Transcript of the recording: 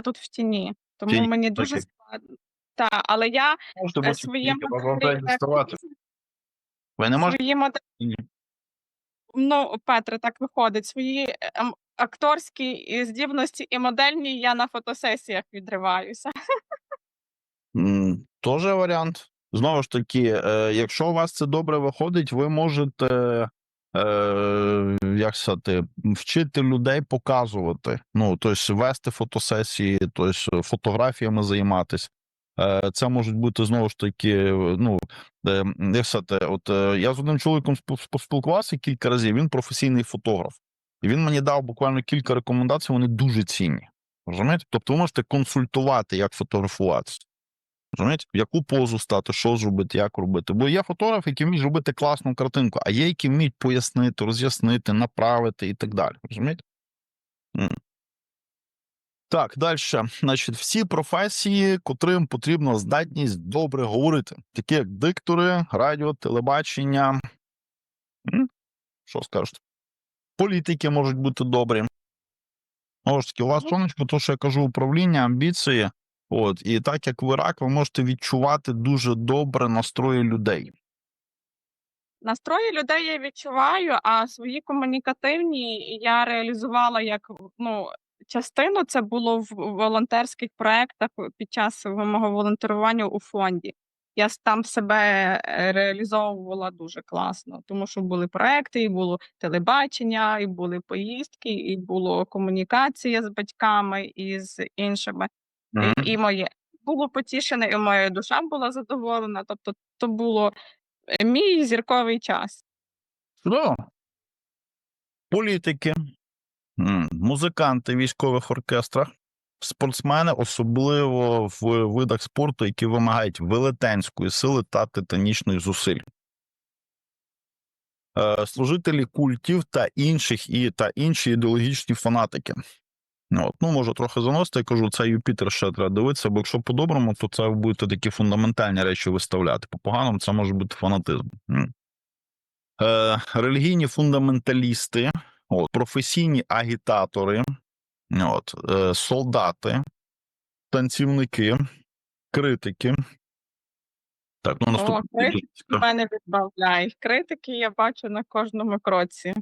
тут в тіні, тому Тіні, мені дуже окей. складно. Та, але я Можете е, бути свої тільки, вам моделі, треба. Ви не можете? свої моделі, Ні. ну, Петре, так виходить. Свої ем, акторські і здібності і модельні я на фотосесіях відриваюся. М, Тоже варіант. Знову ж таки, е, якщо у вас це добре виходить, ви можете, е, як сказати, вчити людей показувати. Ну, тобто вести фотосесії, тобто фотографіями займатися. Е, Це можуть бути знову ж таки, е, ну, як сказати, от я з одним чоловіком поспілкувався кілька разів, він професійний фотограф. І він мені дав буквально кілька рекомендацій, вони дуже цінні. Розумієте? Тобто ви можете консультувати, як фотографуватися. Розумієте? В яку позу стати, що зробити, як робити. Бо є фотографи, які вміють зробити класну картинку, а є, які вміють пояснити, роз'яснити, направити і так далі. Розумієте? Так, далі. Значить, всі професії, котрим потрібна здатність добре говорити, такі як диктори, радіо, телебачення. Що скажете? Політики можуть бути добрі. Знову ж таки, у вас Мгм. сонечко, то, що я кажу, управління, амбіції. От, і так як ви рак, ви можете відчувати дуже добре настрої людей. Настрої людей я відчуваю, а свої комунікативні я реалізувала як ну, частину. Це було в волонтерських проєктах під час мого волонтерування у фонді. Я там себе е, реалізовувала дуже класно, тому що були проекти, і було телебачення, і були поїздки, і було комунікація з батьками і з іншими. І, і моє було потішене, і моя душа була задоволена. Тобто, то було е, мій зірковий час. Чудово. Політики, музиканти в військових оркестрах, спортсмени, особливо в видах спорту, які вимагають велетенської сили та титанічних зусиль. Е, Служителі культів та інших і та інші ідеологічні фанатики. Ну, От, ну, може, трохи заносити, я кажу, це Юпітер ще треба дивитися, бо якщо по-доброму, то це ви будете такі фундаментальні речі виставляти. По-поганому це може бути фанатизм. Е, релігійні фундаменталісти, от, професійні агітатори, от, е, солдати, танцівники, критики. Так, ну О, критики мене відбавляють. Критики я бачу на кожному кроці.